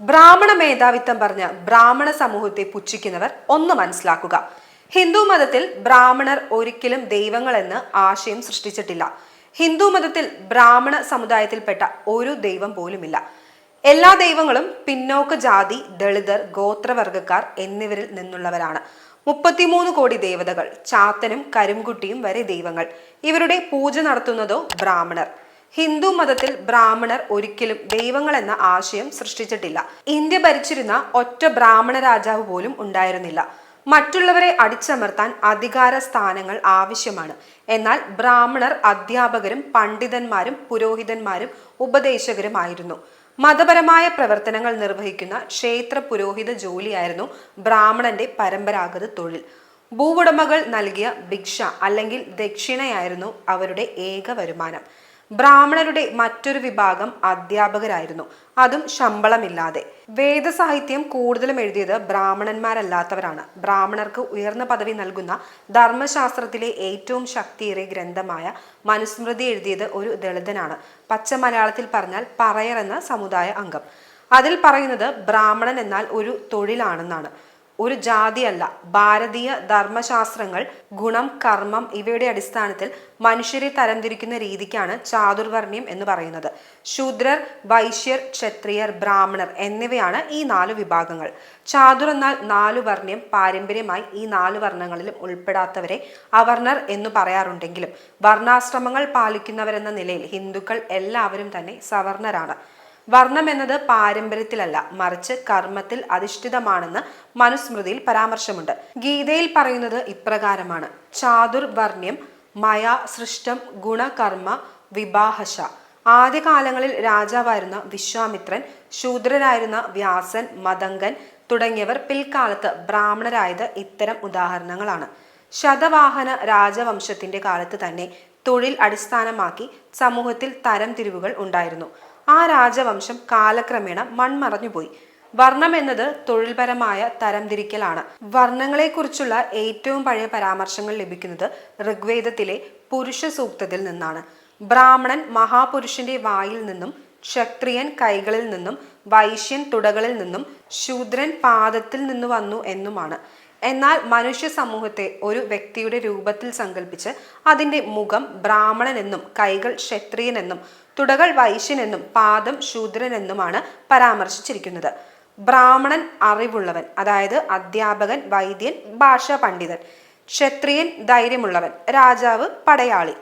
ബ്രാഹ്മണ മേധാവിത്വം പറഞ്ഞ ബ്രാഹ്മണ സമൂഹത്തെ പുച്ഛിക്കുന്നവർ ഒന്ന് മനസ്സിലാക്കുക. ഹിന്ദു മതത്തിൽ ബ്രാഹ്മണർ ഒരിക്കലും ദൈവങ്ങളെന്ന് ആശയം സൃഷ്ടിച്ചിട്ടില്ല. ഹിന്ദു മതത്തിൽ ബ്രാഹ്മണ സമുദായത്തിൽപ്പെട്ട ഒരു ദൈവം പോലുമില്ല. എല്ലാ ദൈവങ്ങളും പിന്നോക്ക ജാതി ദളിതർ ഗോത്രവർഗക്കാർ എന്നിവരിൽ നിന്നുള്ളവരാണ്. മുപ്പത്തിമൂന്ന് കോടി ദേവതകൾ ചാത്തനും കരുംകുട്ടിയും വരെ ദൈവങ്ങൾ. ഇവരുടെ പൂജ നടത്തുന്നതോ ബ്രാഹ്മണർ. ഹിന്ദു മതത്തിൽ ബ്രാഹ്മണർ ഒരിക്കലും ദൈവങ്ങൾ എന്ന ആശയം സൃഷ്ടിച്ചിട്ടില്ല. ഇന്ത്യ ഭരിച്ചിരുന്ന ഒറ്റ ബ്രാഹ്മണ രാജാവ് പോലും ഉണ്ടായിരുന്നില്ല. മറ്റുള്ളവരെ അടിച്ചമർത്താൻ അധികാര സ്ഥാനങ്ങൾ ആവശ്യമാണ്. എന്നാൽ ബ്രാഹ്മണർ അധ്യാപകരും പണ്ഡിതന്മാരും പുരോഹിതന്മാരും ഉപദേശകരുമായിരുന്നു. മതപരമായ പ്രവർത്തനങ്ങൾ നിർവഹിക്കുന്ന ക്ഷേത്ര പുരോഹിത ജോലിയായിരുന്നു ബ്രാഹ്മണന്റെ പരമ്പരാഗത തൊഴിൽ. ഭൂവുടമകൾ നൽകിയ ഭിക്ഷ അല്ലെങ്കിൽ ദക്ഷിണയായിരുന്നു അവരുടെ ഏക വരുമാനം. ബ്രാഹ്മണരുടെ മറ്റൊരു വിഭാഗം അധ്യാപകരായിരുന്നു. അതും ശമ്പളമില്ലാതെ. വേദസാഹിത്യം കൂടുതലും എഴുതിയത് ബ്രാഹ്മണന്മാരല്ലാത്തവരാണ്. ബ്രാഹ്മണർക്ക് ഉയർന്ന പദവി നൽകുന്ന ധർമ്മശാസ്ത്രത്തിലെ ഏറ്റവും ശക്തിയേറിയ ഗ്രന്ഥമായ മനുസ്മൃതി എഴുതിയത് ഒരു ദളിതനാണ്. പച്ച മലയാളത്തിൽ പറഞ്ഞാൽ പറയർ എന്ന സമുദായ അംഗം. അതിൽ പറയുന്നത് ബ്രാഹ്മണൻ എന്നാൽ ഒരു തൊഴിലാണെന്നാണ്. ഒരു ജാതിയല്ല. ഭാരതീയ ധർമ്മശാസ്ത്രങ്ങൾ ഗുണം കർമ്മം ഇവയുടെ അടിസ്ഥാനത്തിൽ മനുഷ്യരെ തരംതിരിക്കുന്ന രീതിക്കാണ് ചാതുർവർണ്യം എന്ന് പറയുന്നത്. ശൂദ്രർ വൈശ്യർ ക്ഷത്രിയർ ബ്രാഹ്മണർ എന്നിവയാണ് ഈ നാലു വിഭാഗങ്ങൾ. ചാതുർ എന്നാൽ നാലു വർണ്യം പാരമ്പര്യമായി ഈ നാലു വർണങ്ങളിലും ഉൾപ്പെടാത്തവരെ അവർണർ എന്ന് പറയാറുണ്ടെങ്കിലും വർണാശ്രമങ്ങൾ പാലിക്കുന്നവരെന്ന നിലയിൽ ഹിന്ദുക്കൾ എല്ലാവരും തന്നെ സവർണരാണ്. വർണം എന്നത് പാരമ്പര്യത്തിലല്ല മറിച്ച് കർമ്മത്തിൽ അധിഷ്ഠിതമാണെന്ന് മനുസ്മൃതിയിൽ പരാമർശമുണ്ട്. ഗീതയിൽ പറയുന്നത് ഇപ്രകാരമാണ്. ചാതുർവർണ്യം മയ സൃഷ്ടം ഗുണകർമ്മ വിവാഹശ ആദ്യകാലങ്ങളിൽ രാജാവായിരുന്ന വിശ്വാമിത്രൻ ശൂദ്രരായിരുന്ന വ്യാസൻ മതങ്കൻ തുടങ്ങിയവർ പിൽക്കാലത്ത് ബ്രാഹ്മണരായത് ഇത്തരം ഉദാഹരണങ്ങളാണ്. ശതവാഹന രാജവംശത്തിന്റെ കാലത്ത് തന്നെ തൊഴിൽ അടിസ്ഥാനമാക്കി സമൂഹത്തിൽ തരംതിരിവുകൾ ഉണ്ടായിരുന്നു. ആ രാജവംശം കാലക്രമേണ മൺമറഞ്ഞുപോയി. വർണം എന്നത് തൊഴിൽപരമായ തരംതിരിക്കലാണ്. വർണങ്ങളെക്കുറിച്ചുള്ള ഏറ്റവും പഴയ പരാമർശങ്ങൾ ലഭിക്കുന്നത് ഋഗ്വേദത്തിലെ പുരുഷ സൂക്തത്തിൽ നിന്നാണ്. ബ്രാഹ്മണൻ മഹാപുരുഷന്റെ വായിൽ നിന്നും ക്ഷത്രിയൻ കൈകളിൽ നിന്നും വൈശ്യൻ തുടകളിൽ നിന്നും ശൂദ്രൻ പാദത്തിൽ നിന്ന് വന്നു എന്നുമാണ്. എന്നാൽ മനുഷ്യ സമൂഹത്തെ ഒരു വ്യക്തിയുടെ രൂപത്തിൽ സങ്കല്പിച്ച് അതിന്റെ മുഖം ബ്രാഹ്മണനെന്നും കൈകൾ ക്ഷത്രിയനെന്നും തുടകൾ വൈശ്യനെന്നും പാദം ശൂദ്രനെന്നുമാണ് പരാമർശിച്ചിരിക്കുന്നത്. ബ്രാഹ്മണൻ അറിവുള്ളവൻ അതായത് അധ്യാപകൻ വൈദ്യൻ ഭാഷാ പണ്ഡിതൻ. ക്ഷത്രിയൻ ധൈര്യമുള്ളവൻ രാജാവ് പടയാളി.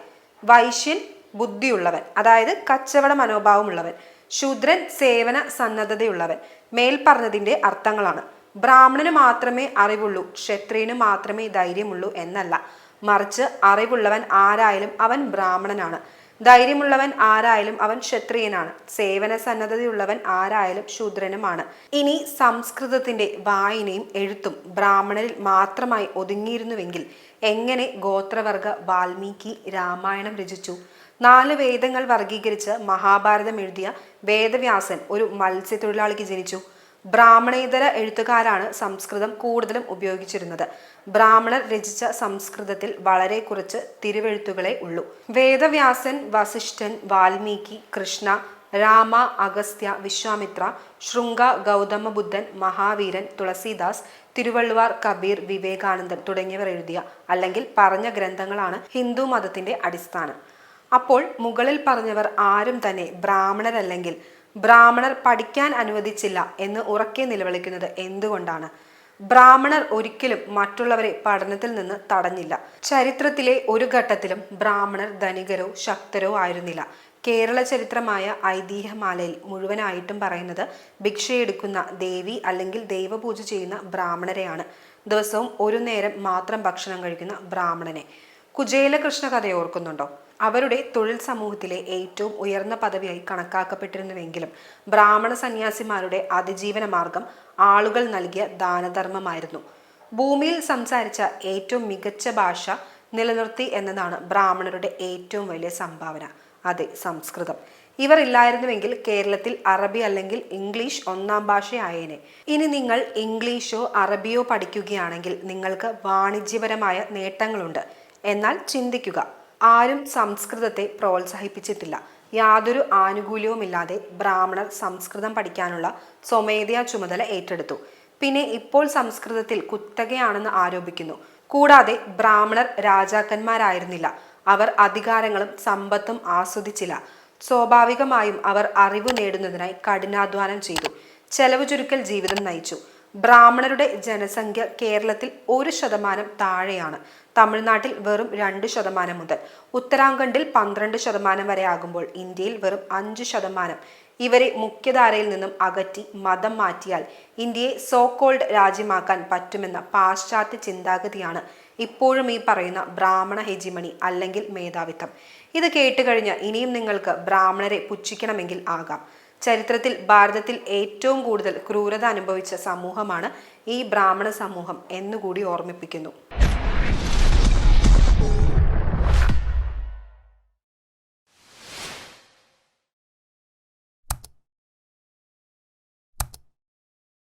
വൈശ്യൻ ബുദ്ധിയുള്ളവൻ അതായത് കച്ചവട മനോഭാവമുള്ളവൻ. ശൂദ്രൻ സേവന സന്നദ്ധതയുള്ളവൻ മേൽപ്പറഞ്ഞതിന്റെ അർത്ഥങ്ങളാണ്. ബ്രാഹ്മണന് മാത്രമേ അറിവുള്ളൂ ക്ഷത്രിയന് മാത്രമേ ധൈര്യമുള്ളൂ എന്നല്ല. മറിച്ച് അറിവുള്ളവൻ ആരായാലും അവൻ ബ്രാഹ്മണനാണ്. ധൈര്യമുള്ളവൻ ആരായാലും അവൻ ക്ഷത്രിയനാണ്. സേവന സന്നദ്ധതയുള്ളവൻ ആരായാലും ശൂദ്രനുമാണ്. ഇനി സംസ്കൃതത്തിന്റെ വായനയും എഴുത്തും ബ്രാഹ്മണരിൽ മാത്രമായി ഒതുങ്ങിയിരുന്നുവെങ്കിൽ എങ്ങനെ ഗോത്രവർഗ വാൽമീകി രാമായണം രചിച്ചു? നാല് വേദങ്ങൾ വർഗീകരിച്ച് മഹാഭാരതം എഴുതിയ വേദവ്യാസൻ ഒരു മത്സ്യത്തൊഴിലാളിക്ക് ജനിച്ചു. ബ്രാഹ്മണേതര എഴുത്തുകാരാണ് സംസ്കൃതം കൂടുതലും ഉപയോഗിച്ചിരുന്നത്. ബ്രാഹ്മണർ രചിച്ച സംസ്കൃതത്തിൽ വളരെ കുറച്ച് തിരുവെഴുത്തുകളെ ഉള്ളൂ. വേദവ്യാസൻ വസിഷ്ഠൻ വാൽമീകി കൃഷ്ണ രാമ അഗസ്ത്യ വിശ്വാമിത്ര ശൃംഗ ഗൗതമ ബുദ്ധൻ മഹാവീരൻ തുളസീദാസ് തിരുവള്ളുവാർ കബീർ വിവേകാനന്ദൻ തുടങ്ങിയവർ എഴുതിയ അല്ലെങ്കിൽ പറഞ്ഞ ഗ്രന്ഥങ്ങളാണ് ഹിന്ദു മതത്തിന്റെ അടിസ്ഥാനം. അപ്പോൾ മുകളിൽ പറഞ്ഞവർ ആരും തന്നെ ബ്രാഹ്മണരല്ലെങ്കിൽ ബ്രാഹ്മണർ പഠിക്കാൻ അനുവദിച്ചില്ല എന്ന് ഉറക്കെ നിലവിളിക്കുന്നത് എന്തുകൊണ്ടാണ്? ബ്രാഹ്മണർ ഒരിക്കലും മറ്റുള്ളവരെ പഠനത്തിൽ നിന്ന് തടഞ്ഞില്ല. ചരിത്രത്തിലെ ഒരു ഘട്ടത്തിലും ബ്രാഹ്മണർ ധനികരോ ശക്തരോ ആയിരുന്നില്ല. കേരള ചരിത്രമായ ഐതിഹ്യമാലയിൽ മുഴുവനായിട്ടും പറയുന്നത് ഭിക്ഷയെടുക്കുന്ന ദേവി അല്ലെങ്കിൽ ദൈവപൂജ ചെയ്യുന്ന ബ്രാഹ്മണരെയാണ്. ദിവസവും ഒരു നേരം മാത്രം ഭക്ഷണം കഴിക്കുന്ന ബ്രാഹ്മണനെ. കുചേലകൃഷ്ണ കഥ ഓർക്കുന്നുണ്ടോ? അവരുടെ തൊഴിൽ സമൂഹത്തിലെ ഏറ്റവും ഉയർന്ന പദവിയായി കണക്കാക്കപ്പെട്ടിരുന്നുവെങ്കിലും ബ്രാഹ്മണ സന്യാസിമാരുടെ അതിജീവന മാർഗം ആളുകൾ നൽകിയ ദാനധർമ്മമായിരുന്നു. ഭൂമിയിൽ സംസാരിച്ച ഏറ്റവും മികച്ച ഭാഷ നിലനിർത്തി എന്നതാണ് ബ്രാഹ്മണരുടെ ഏറ്റവും വലിയ സംഭാവന. അതെ സംസ്കൃതം. ഇവർ ഇല്ലായിരുന്നുവെങ്കിൽ കേരളത്തിൽ അറബി അല്ലെങ്കിൽ ഇംഗ്ലീഷ് ഒന്നാം ഭാഷയായേനെ. ഇനി നിങ്ങൾ ഇംഗ്ലീഷോ അറബിയോ പഠിക്കുകയാണെങ്കിൽ നിങ്ങൾക്ക് വാണിജ്യപരമായ നേട്ടങ്ങളുണ്ട്. എന്നാൽ ചിന്തിക്കുക. ആരും സംസ്കൃതത്തെ പ്രോത്സാഹിപ്പിച്ചിട്ടില്ല. യാതൊരു ആനുകൂല്യവുമില്ലാതെ ബ്രാഹ്മണർ സംസ്കൃതം പഠിക്കാനുള്ള സ്വമേധയാ ചുമതല ഏറ്റെടുത്തു. പിന്നെ ഇപ്പോൾ സംസ്കൃതത്തിൽ കുത്തകയാണെന്ന് ആരോപിക്കുന്നു. കൂടാതെ ബ്രാഹ്മണർ രാജാക്കന്മാരായിരുന്നില്ല. അവർ അധികാരങ്ങളും സമ്പത്തും ആസ്വദിച്ചില്ല. സ്വാഭാവികമായും അവർ അറിവ് നേടുന്നതിനായി കഠിനാധ്വാനം ചെയ്തു. ചെലവ് ചുരുക്കൽ ജീവിതം നയിച്ചു. ബ്രാഹ്മണരുടെ ജനസംഖ്യ കേരളത്തിൽ ഒരു ശതമാനം താഴെയാണ്. തമിഴ്നാട്ടിൽ വെറും രണ്ട് ശതമാനം മുതൽ. ഉത്തരാഖണ്ഡിൽ പന്ത്രണ്ട് ശതമാനം വരെ ആകുമ്പോൾ ഇന്ത്യയിൽ വെറും അഞ്ച് ശതമാനം. ഇവരെ മുഖ്യധാരയിൽ നിന്നും അകറ്റി മതം മാറ്റിയാൽ ഇന്ത്യയെ സോക്കോൾഡ് രാജ്യമാക്കാൻ പറ്റുമെന്ന പാശ്ചാത്യ ചിന്താഗതിയാണ് ഇപ്പോഴും ഈ പറയുന്ന ബ്രാഹ്മണ ഹെജിമണി അല്ലെങ്കിൽ മേധാവിത്വം. ഇത് കേട്ടുകഴിഞ്ഞ് ഇനിയും നിങ്ങൾക്ക് ബ്രാഹ്മണരെ പുച്ഛിക്കണമെങ്കിൽ ആകാം. ചരിത്രത്തിൽ ഭാരതത്തിൽ ഏറ്റവും കൂടുതൽ ക്രൂരത അനുഭവിച്ച സമൂഹമാണ് ഈ ബ്രാഹ്മണ സമൂഹം എന്നുകൂടി ഓർമ്മിപ്പിക്കുന്നു.